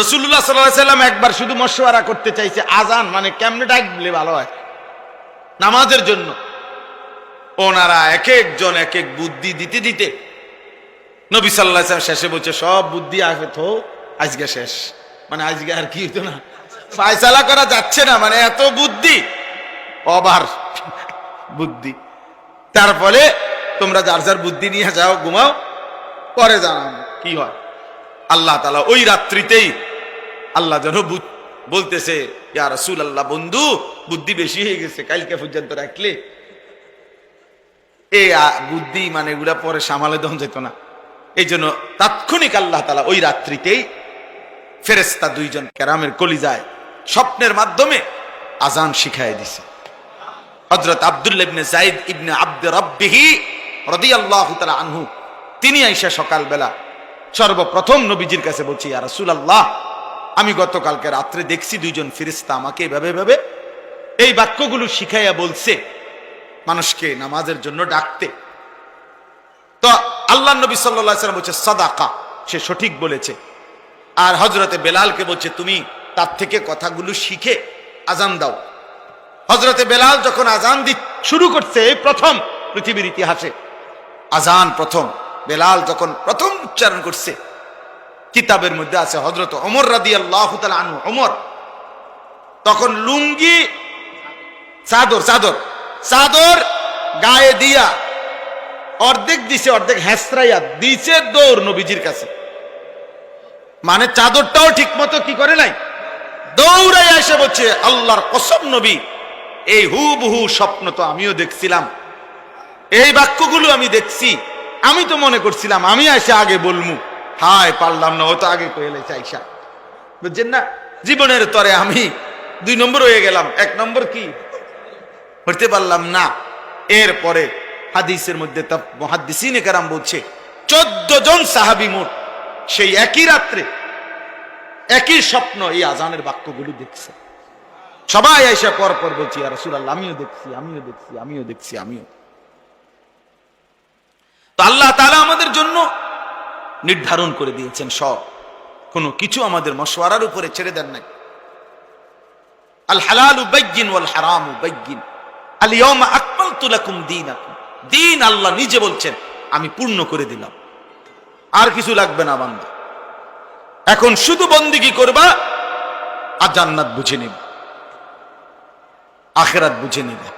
রসুল্লাহ সাল্লাহ সাল্লাম একবার শুধু মশওয়ারা করতে চাইছে, আজান মানে কেমনে ডাকলে ভালো হয়? নামাজের জন্য। ওনারা এক একজন এক এক বুদ্ধি দিতে দিতে নবী সাল্লাহ শেষে বলছে, সব বুদ্ধি আসবে তো আজকে শেষ। মানে আজকে আর কি হতো না? ফায়সালা করা যাচ্ছে না মানে এত বুদ্ধি। অবার বুদ্ধি। তারপরে তোমরা যার যার বুদ্ধি নিয়ে যাও, ঘুমাও, পরে জানাও কি হয়। আল্লাহ তালা ওই রাত্রিতেই আল্লাহ যেন বলতেছে, ইয়া রসুল আল্লাহ বন্ধু, বুদ্ধি বেশি হয়ে গেছে, কালকে পর্যন্ত রাখলে। এই বুদ্ধি মানে এগুলা পরে সামালে দম যেত না। এই জন্য তাৎক্ষণিক আল্লাহ তালা ওই রাত্রিতেই ফেরেস্তা দুইজন কেরামের কলিজায় স্বপ্নের মাধ্যমে আজান শিখাই দিছে। হজরত আব্দুল্লাহ ইবনে জাইদ ইবনে আব্দ রব্বিহি রাদিয়াল্লাহু তাআলা আনহু, তিনি আইসা সকালবেলা সর্বপ্রথম নবীজির কাছে বলছি, ইয়া রাসূলুল্লাহ আমি গতকালকে রাত্রে দেখছি দুইজন ফেরেশতা আমাকে এভাবে এভাবে এই বাক্যগুলো শিখাইয়া বলছে, মানুষকে নামাজের জন্য ডাকতে। তো আল্লাহ নবী সাল্লাম বলছে, সাদাকা। সে সঠিক বলেছে। আর হজরতে বেলালকে বলছে, তুমি তার থেকে কথাগুলো শিখে আজান দাও। হজরতে বেলাল যখন আজান দি শুরু করছে, এই প্রথম পৃথিবীর ইতিহাসে আজান প্রথম। বেলাল যখন প্রথম উচ্চারণ করছে কিতাবের মধ্যে আছে হজরত অমর রাদি আল্লাহ আনু অমর তখন লুঙ্গি, চাদর চাদর চাদর গায়ে দিয়া অর্ধেক দিছে, অর্ধেক হ্যাসরাইয়া দিছে দৌড় নবীজির কাছে। মানে চাদরটাও ঠিক মতো কি করে নাই? দৌড়াই এসে বলছে, আল্লাহর কসম নবী, এই হুবহু স্বপ্ন তো আমিও দেখছিলাম। এই বাক্যগুলো আমি দেখছি। আমি তো মনে করছিলাম, আমি এসে আগে বলমু। হায়, পারলাম না ও তো আগে কইলে চাইসা বুঝছেন না? জীবনের তরে আমি দুই নম্বর হয়ে গেলাম। এক নম্বর কি? হতে পারলাম না। এরপরে হাদিসের মধ্যে তা মহাদিসিনে কারাম বলছে, চোদ্দ জন সাহাবি মোট, সেই একই রাত্রে একই স্বপ্ন এই আজানের বাক্যগুলি দেখছে। সবাই এসে পর পর বলছি আর রাসূলুল্লাহ, আমিও দেখছি আমিও দেখছি আমিও দেখছি, আমিও তো আল্লাহ তাআলা আমাদের জন্য নির্ধারণ করে দিয়েছেন সব। কোনো কিছু আমাদের মশওয়ারার উপরে ছেড়ে দেন নাই। আল হালালু বাইয়িন ওয়াল হারামু বাইয়িন। আল ইয়াউমা আকমালতু লাকুম দীনাকুম। দিন আল্লাহ নিজে বলছেন, আমি পূর্ণ করে দিলাম। আর কিছু লাগবে না বান্দা। এখন শুধু বন্দিগি করবা, আর জান্নাত বুঝে নিবে। আখেরাত বুঝে নিবে।